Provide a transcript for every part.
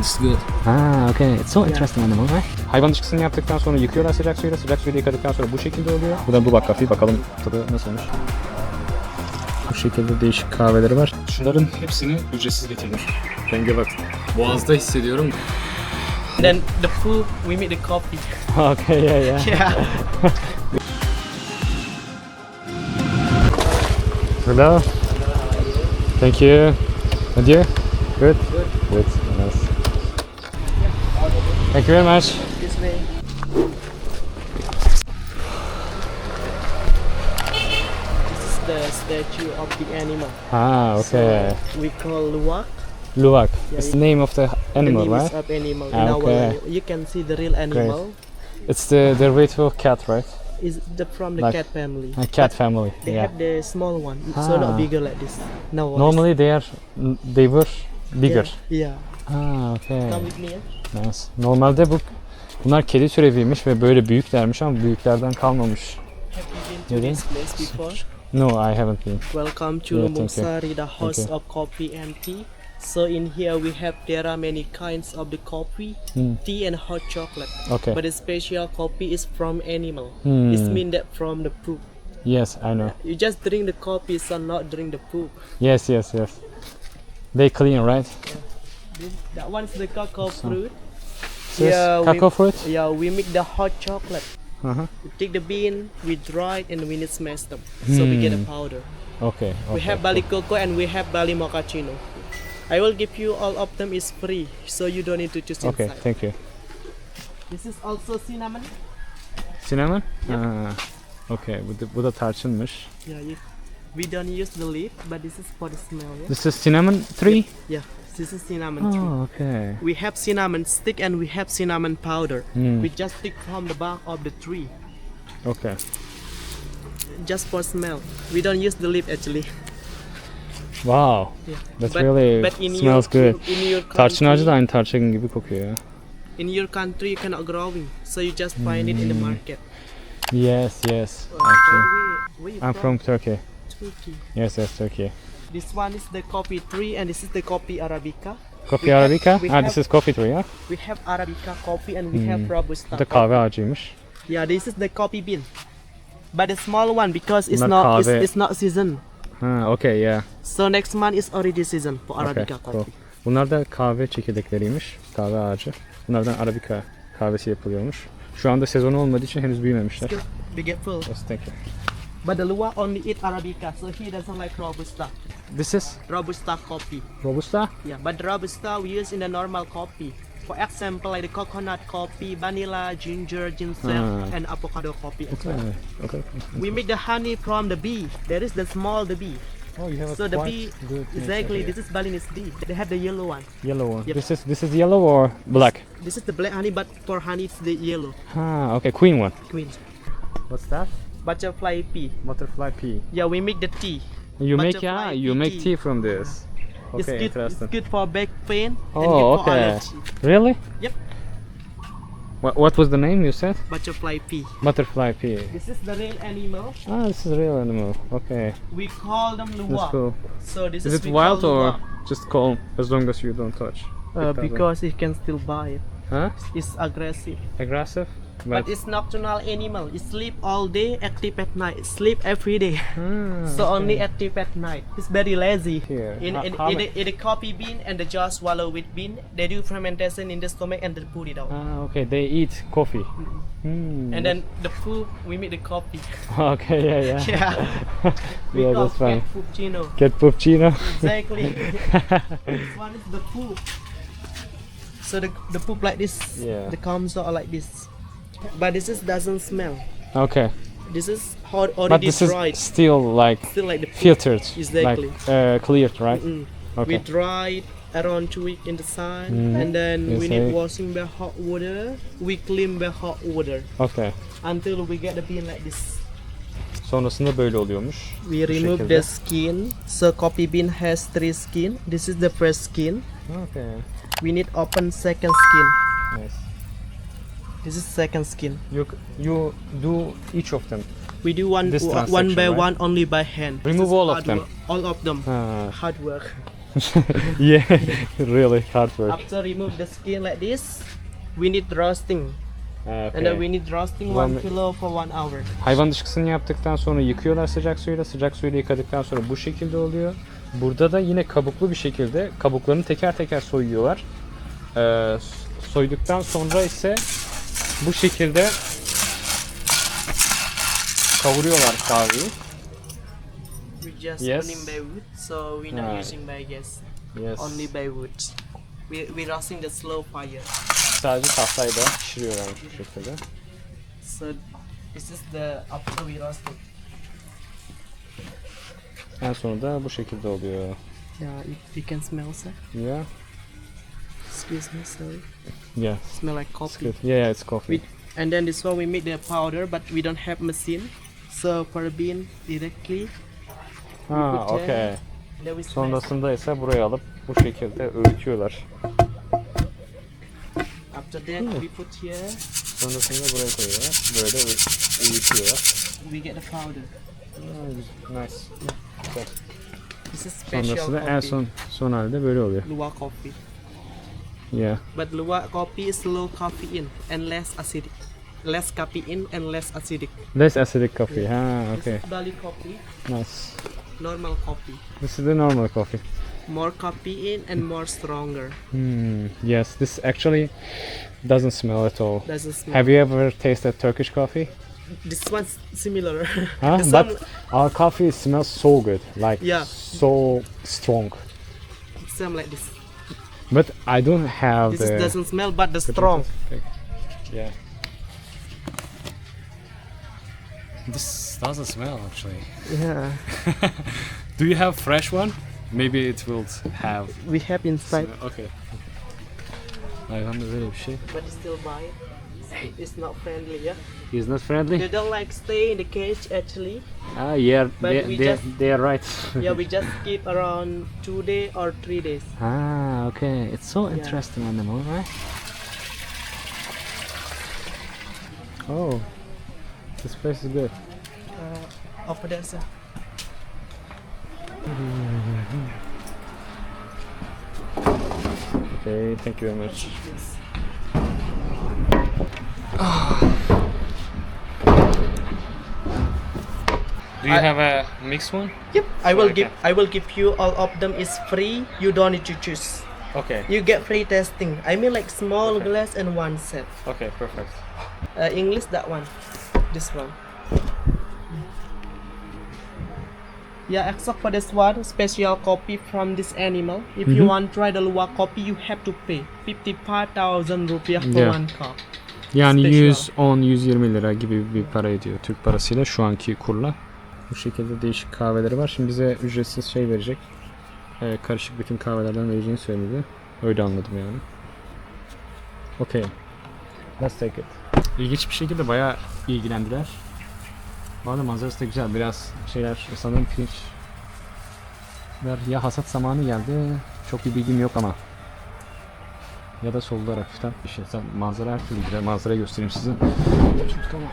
It's good. Ah, okay. It's so interesting animal, right? Hayvan dışkısını yaptıktan sonra yıkıyorlar sıcak suyla. Sıcak suyla yıkadıktan sonra bu şekilde oluyor. Bu da Bubak Coffee. Bakalım tadı nasılmış. Bu şekilde değişik kahveleri var. Şunların hepsini ücretsiz getirdim. Renge bak. Boğazda hissediyorum. Then the food, we make the coffee. okay, yeah, yeah. Yeah. Hello. Thank you. And you? Good? Good. Nice. Thank you very much. this way. This is the statue of the animal. Ah, okay. So we call luwak. Luwak. Yeah, It's the name of the animal, the name right? of animal. Ah, okay. You can see the real animal Great. It's the the little cat, right? is the from the Like cat family. A cat But family. They Yeah. have the small one, ah. so not bigger like this. No. Normally they are they were bigger. Yeah. Ah, okay. Come with me. Nice. Normalde bu bunlar kedi türeviymiş ve böyle büyüklermiş ama büyüklerden kalmamış. Have you been to Really? this place before? No, I haven't been. Welcome to Yeah, thank you. Lumungsari, the house you. of coffee and tea. So in here we have there are many kinds of the coffee, Hmm. tea and hot chocolate. Okay. But the special coffee is from animal. Hmm. It means that from the poop. Yes, I know. You just drink the coffee, so not drink the poop. Yes, yes, yes. They clean, right? This, that one's the cacao fruit. This Yeah, we- fruit. Yeah, we make the hot chocolate. Uh-huh. We take the bean, we dry it, and we need smash them. So we get a Hmm. powder. Okay. We have Bali Coco and we have Bali Mochaccino. I will give you all of them is free, so you don't need to choose Okay, inside. thank you. This is also cinnamon. Cinnamon? Ah, okay, bu da, bu da tarçınmış. Yeah, you, we don't use the leaf, but this is for the smell. Yeah, This is cinnamon tree? yeah this is cinnamon tree. Oh, okay. We have cinnamon stick and we have cinnamon powder. Hmm. We just stick from the bark of the tree, Okay. just for smell. We don't use the leaf actually. Wow. Yeah. That But- really but smells your, good. In Tarçın ağacı da country- aynı tarçın gibi kokuyor ya. In your country, you cannot growing, so you just find it in the Hmm. market. Yes, yes. Actually, I'm from Turkey. Turkey. Yes, yes, Turkey. This one is the coffee tree, and this is the coffee arabica. Coffee We have- Arabica? Ah, this have- is coffee tree, ya. We have arabica coffee and we have robusta. Hmm. Bu da kahve ağacıymış. Yeah, this is the coffee bean, but the small one because it's Bunlar not it's, it's not season. Ha, okay, yeah. So next month is already season for Okay, arabica cool. coffee. Bunlar da kahve çekirdekleriymiş. Kahve ağacı. Bunlardan Arabica kahvesi yapılıyormuş. Şu anda sezonu olmadığı için henüz büyümemişler. Be careful. Yes, thank you. But the Lua only eat arabica, so he doesn't like robusta. This is Robusta coffee. Robusta. Yeah, but robusta we use in the normal coffee. For example, like the coconut coffee, vanilla, ginger, ginseng, Ah. and avocado coffee. as well. Okay, okay. We make the honey from the bee. There is the small the bee. Oh, you have a So the quite bee, good exactly. This is Balinese bee. They have the yellow one. yellow one. Yep. This is this is yellow or black? This is the black honey, but for honey it's the yellow Ha, okay, queen one. queen. What's that? Butterfly pea. Butterfly pea. Yeah, we make the tea. You make yeah, you make tea. tea from this. it's good. interesting. It's good for back pain and Oh, for okay. allergy. Really? Yep. What, what was the name you said? Butterfly pea. Butterfly pea. This is the real animal. Ah, this is a real animal. Okay, We call them that's cool. So this Is is it we wild call or luwak. just calm as long as you don't touch? Uh, It doesn't. because you can still buy it. Huh? It's aggressive. Aggressive? But it's nocturnal animal. It sleep all day, active at night. Sleep every day. Ah, so okay. only active at night. It's very lazy. Here. In, in, in, the, in the coffee bean and the jaw swallow with bean, they do fermentation in the stomach and they put it out. Ah, okay. They eat coffee. Hmm. And then the food, we make the coffee. Okay, yeah, yeah. Yeah. We yeah, that's fine. Get puppuccino. Exactly. this one is the poop. So the, the poop like this, Yeah. the comes are like this. But this is doesn't smell. okay, This is hot but already this is still like Still like the poop. filtered, Exactly. like uh, cleared, right? Mm. We Okay. dry it around two weeks in the sun, Mm. and then Yes, we need washing by hot water. We clean by hot water Okay. until we get the bean like this. Sonrasında böyle oluyormuş. We remove the skin. So coffee bean has three skin. This is the first skin. Okay. We need open second skin. Nice. This is second skin. You you do each of them. We do one This one transaction, by right? one only by hand. This Remove is all of hard them. work. All of them. Ha. Hard work. yeah, really hard work. After remove the skin like this, we need roasting. Okay. And then we need roasting One one kilo for one hour. Hayvan dışkısını yaptıktan sonra yıkıyorlar sıcak suyla. Sıcak suyla yıkadıktan sonra bu şekilde oluyor. Burada da yine kabuklu bir şekilde kabuklarını teker teker soyuyorlar. Ee, soyduktan sonra ise bu şekilde kavuruyorlar kahveyi. We just Yes. burning by wood, so we're not Right. using by gas, Yes. only by wood. We we roasting the slow fire. Sadece tahtayla pişiriyorlarmış bu şekilde. So this is the after we roasting. En sonunda bu şekilde oluyor. Yeah, if you can smell, sir. Yeah. Excuse me, sorry. Yeah. Smell like coffee. good. Yeah, yeah, it's coffee. We, and then this one we make the powder, but we don't have machine. So per bean directly. Ha, okay. Sonrasında ise buraya alıp bu şekilde öğütüyorlar. After that, we put here. Sonrasında buraya koyuyorlar. Böyle öğ- öğütüyorlar. We get the powder. Nice. Güzel. This is special coffee. en son son halde böyle oluyor. Luwak coffee. Yeah. But luwak coffee is low caffeine and less acidic. Less caffeine and less acidic. Less acidic coffee. Ha, okay. This is Bali coffee, Nice. normal coffee. This is the normal coffee. More caffeine and more stronger. Hmm. Yes, this actually doesn't smell at all. Doesn't smell. Have you ever tasted Turkish coffee? This one's similar. Huh? This But one our coffee smells so good, like Yeah. so strong. same like this. But I don't have This the. doesn't smell, but the strong. Yeah. This doesn't smell actually. Yeah. Do you have fresh one? Maybe it will have. We have inside, Okay. Hayvanda böyle bir şey. but still buy it. It's not friendly, yeah. He's not friendly. They don't like stay in the cage actually. Ah, yeah, But they, we they, just- they are right. Yeah, we just keep around two day or three days. ah, okay. It's so interesting animal, right? Oh, this place is good. Uh, over there, sir. Okay, thank you very much. Do you I- have a mixed one? Yep. I will Okay. give. I will give you all of them is free. You don't need to choose. Okay, You get free testing. I mean like small glass and one set. okay, perfect. Uh, English that one. This one. Yeah, except for this one, special copy from this animal. If you want try the luwak copy, you have to pay 55,000 rupiah for Yeah. one cup. Yani Special. 110-120 lira gibi bir para ediyor Türk parasıyla şu anki kurla. Bu şekilde değişik kahveleri var. Şimdi bize ücretsiz şey verecek. Ee, karışık bütün kahvelerden vereceğini söyledi. Öyle anladım yani. Okay. Let's take it. İlginç bir şekilde bayağı ilgilendiler. Bu arada manzarası da güzel. Biraz şeyler sanırım pirinç ya hasat zamanı geldi. Çok bir bilgim yok ama. Ya da soldular hafiften. Sen manzara her türlü güzel. Manzarayı göstereyim size. Tamam.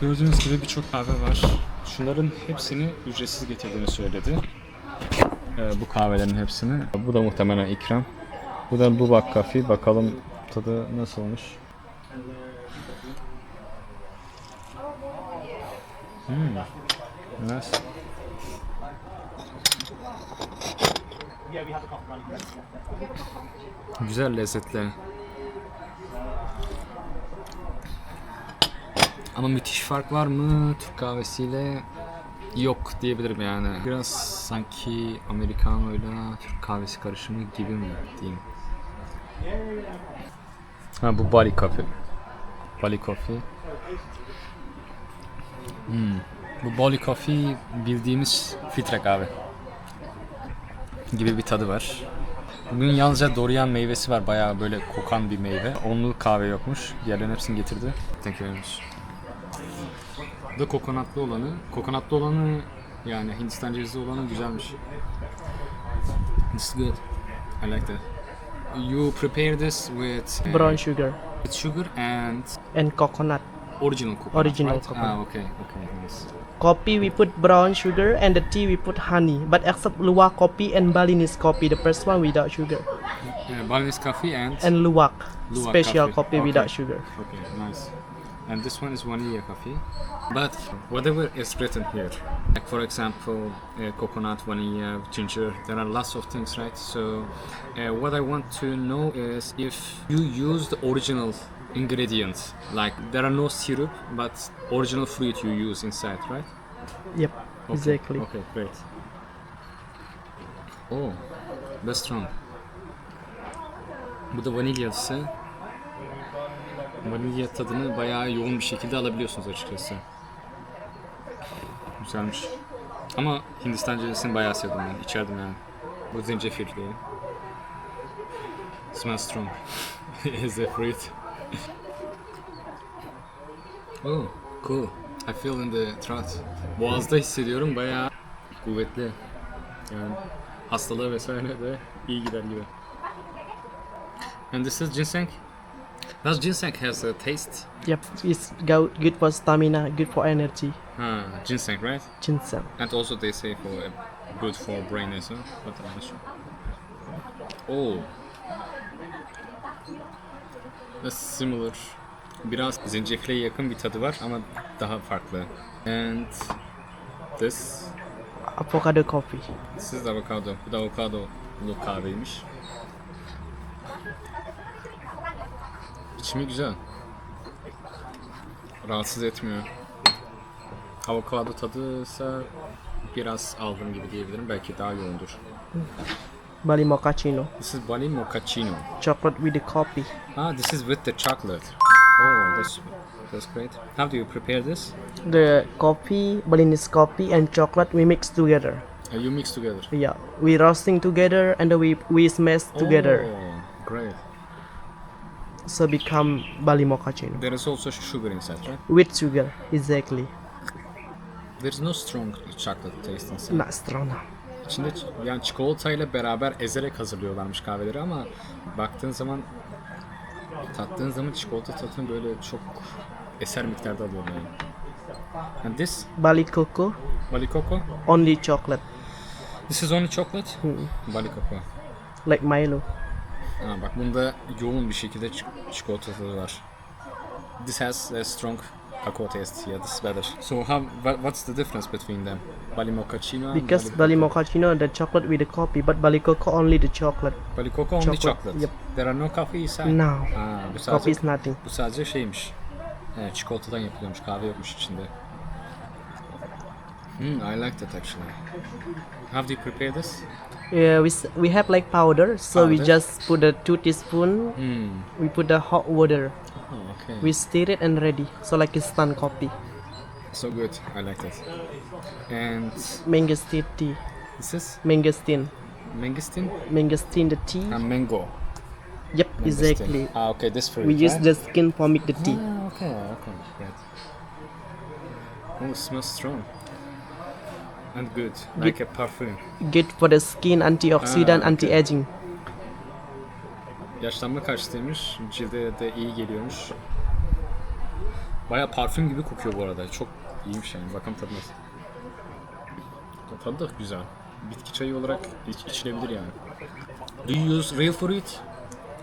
Gördüğünüz gibi birçok kahve var. Şunların hepsini ücretsiz getirdiğini söyledi. Ee, bu kahvelerin hepsini. Bu da muhtemelen ikram. Bu da Bubak Kafi. Bakalım tadı nasıl olmuş. Hmm. Nice. Güzel lezzetli. Ama müthiş fark var mı Türk kahvesiyle? Yok diyebilirim yani. Biraz sanki Americano'yla Türk kahvesi karışımı gibi mi diyeyim. Ha bu Bali Coffee. Bali Coffee. Hmm. Bu Bali Coffee bildiğimiz filtre kahve. Gibi bir tadı var. Bugün yalnızca Dorian meyvesi var. Bayağı böyle kokan bir meyve. Onlu kahve yokmuş. Diğerlerin hepsini getirdi. Much. Bu da kokonatlı olanı. Kokonatlı olanı yani Hindistan cevizli olanı güzelmiş. İs good. I like that. You prepare this with uh, Brown sugar with sugar and and coconut. original coconut. Original right? coconut. Ah, okay, okay, nice. Coffee we put brown sugar and the tea we put honey. But except Luwak coffee and Balinese coffee, the first one without sugar. Uh, Balinese coffee and, And Luwak, Luwak special coffee. coffee, Okay. without sugar. okay, nice. And this one is vanilla coffee. But whatever is written here, like for example, uh, coconut, vanilla, ginger, there are lots of things, right? So, uh, what I want to know is if you use the original ingredients, like there are no syrup, but original fruit you use inside, right? Yep, Okay, exactly. Okay, great. Oh, that's strong. Bu da vanilyalısı. Vanilya tadını bayağı yoğun bir şekilde alabiliyorsunuz açıkçası. Güzelmiş. Ama Hindistan cevizini bayağı sevdim ben. İçerdim yani. Bu zencefilli. Smells strong. As a fruit. oh, cool. I feel in the throat. Boğazda hissediyorum bayağı kuvvetli. Yani hastalığı vesaire de iyi gider gibi. And this is ginseng. Does ginseng has a taste? Yep, it's go- good for stamina, good for energy. Ha, ginseng, right? Ginseng. And also they say for uh, good for brain as well. But I'm not sure. Oh. That's similar. Biraz zencefile yakın bir tadı var ama daha farklı. And this Avocado coffee. This is avocado. Bu da avokadolu kahveymiş. İçimi güzel. Rahatsız etmiyor. Avokado tadı ise biraz aldım gibi diyebilirim. Belki daha yoğundur. Bali mochaccino. This is Bali Mochaccino. Chocolate with the coffee. Ah, this is with the chocolate. Oh, that's that's great. How do you prepare this? The coffee, Balinese coffee and chocolate we mix together. Uh, you mix together. Yeah, we roasting together and we we smash together. Oh, great. So become Bali mochaccino. There is also sugar inside, right? With sugar, exactly. There is no strong chocolate taste inside. Not strong. İçinde yani çikolatayla beraber ezerek hazırlıyorlarmış kahveleri ama baktığın zaman tattığın zaman çikolata tadını böyle çok eser miktarda alıyorlar yani. And this Bali cocoa, Bali Coco. only chocolate, This is only chocolate. Bali Coco. like Milo. Ha, bak bunda yoğun bir şekilde çi- çikolata tadı var. This has a strong cocoa taste. Yeah, this is better. So how what, what's the difference between them? Bali Mochaccino and Because Bali Bali Coco? mochaccino, the chocolate with the coffee, but Bali cocoa only the chocolate. Bali Coco only chocolate, chocolate. yep. There are no coffee inside. No, Ha, bu sadece coffee is nothing. Bu sadece şeymiş. He, çikolatadan yapılıyormuş. Kahve yokmuş içinde. Hmm, I like that actually. How do you prepare this? Yeah, we, we have like powder, so we Powder? just put a two teaspoon. Hmm. We put the hot water. Oh, okay. We stir it and ready. So like instant coffee, So good. I like that. And mangosteen tea, this is mangosteen, mangosteen mangosteen the tea. and mango. yep, Mangosteen. exactly. Ah, okay. This fruit. We use right? the skin for make the tea. Ah, okay. Okay. Great. Oh, it smells strong. And good. Like a perfume. Good for the skin, antioxidant, Ah, okay. anti-aging. Yaşlanma karşıtıymış. Cilde de iyi geliyormuş. Baya parfüm gibi kokuyor bu arada. Çok iyiymiş yani. Bakalım tadı nasıl. Tadı da güzel. Bitki çayı olarak iç- içilebilir yani. Do you use real fruit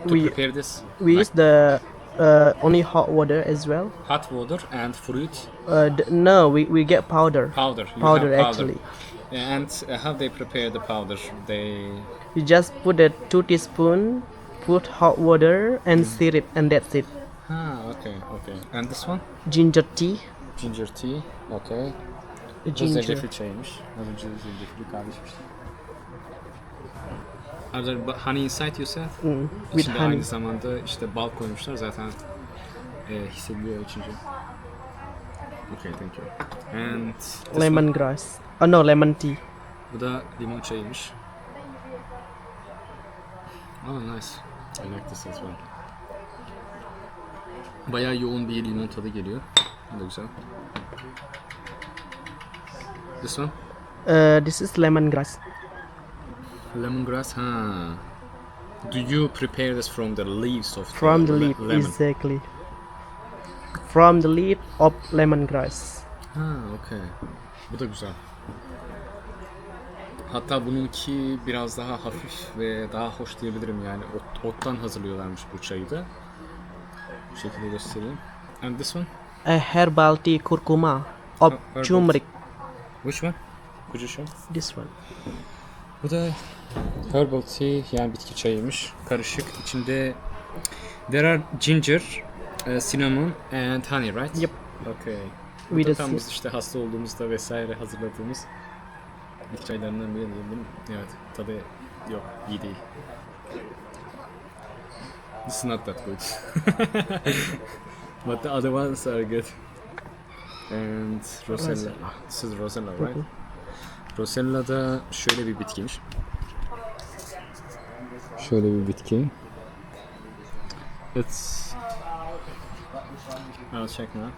to We prepare this? we use the uh, only hot water as well. Hot water and fruit Uh, d- no, we, we get powder. powder. You Powder have actually. And uh, how they prepare the powder? They You just put a two teaspoon, put hot water and stir it, and that's it. ha okay okay. And this one? Ginger tea. Ginger tea. Okay. Ginger. zencefil çayıymış. Az önce zencefilli kahve bu- honey inside you said? Mm, with İçinde honey. aynı zamanda işte bal koymuşlar zaten e, hissediliyor içince. Okay, thank you. And this Lemongrass. Oh no, lemon tea. bu da limon çayıymış. Oh nice. I like this as well. Bayağı yoğun bir limon tadı geliyor. Bu da güzel. This one? Uh, this is lemongrass. Lemongrass, ha. Do you prepare this from the leaves of From the le- leaf, lemon? exactly. From the leaf of lemongrass. Ha, okey. Bu da güzel. Hatta bununki biraz daha hafif ve daha hoş diyebilirim yani. Ot, ottan hazırlıyorlarmış bu çayı da. Bu şekilde göstereyim. And this one? A herbal tea curcuma of herbal turmeric. Which one? Could you show? This one. Bu da herbal tea yani bitki çayıymış. Karışık. İçinde there are ginger, uh, cinnamon and honey, right? Yep. Okay. Bu da tam biz işte hasta olduğumuzda vesaire hazırladığımız bitki çaylarından biri diyebilirim. Evet, tadı yok, iyi değil. İs not that good. But the other ones are good. And Rosella. This is Rosella, right? Rosella da şöyle bir bitkiymiş. Şöyle bir bitki. It's I'll check now.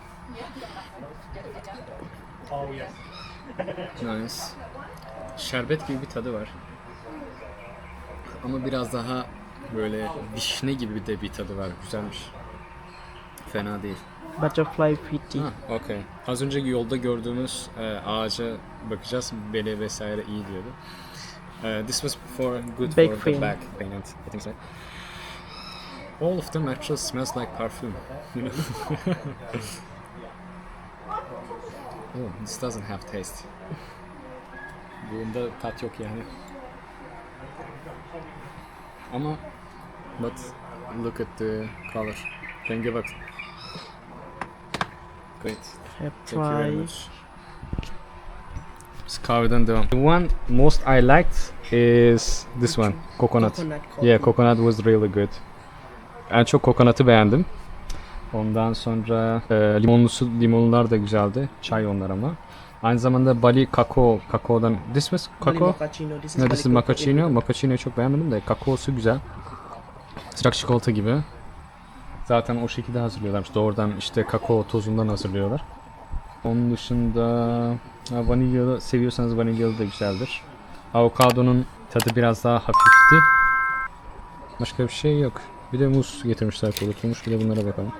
Nice. Şerbet gibi bir tadı var. Ama biraz daha böyle vişne gibi de bir tadı var. Güzelmiş. Fena değil. Butterfly fit tea. Ha, okay. Az önceki yolda gördüğümüz e, ağaca bakacağız. Bele vesaire iyi diyordu. Uh, this was for good Back for pain. the back pain and I think so. All of them actually smells like perfume. You know? oh, this doesn't have taste. Bunda tat yok yani. Ama but look at the color. Renge bak. Great. Have Thank you very try. much. Biz kahveden devam. The one most I liked is this one, coconut. Coconut coffee. Yeah, coconut was really good. En çok kokonatı beğendim. Ondan sonra e, limonlusu limonlular da güzeldi. Çay onlar ama. Aynı zamanda Bali kakao, kakaodan this was kakao. mochaccino. This is No, this is. Indian. Macchiato'yu çok beğenmedim de kakaosu güzel. Sıcak çikolata gibi. Zaten o şekilde hazırlıyorlarmış. Doğrudan işte kakao tozundan hazırlıyorlar. Onun dışında vanilyalı seviyorsanız vanilyalı da güzeldir. Avokadonun tadı biraz daha hafifti. Başka bir şey yok. Bir de muz getirmişler kurutulmuş. Bir de bunlara bakalım.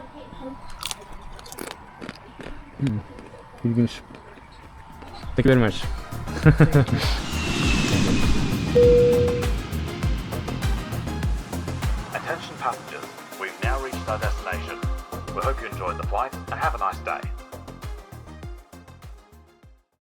Hmm. İlginç. Thank you enjoyed the flight and have a nice day.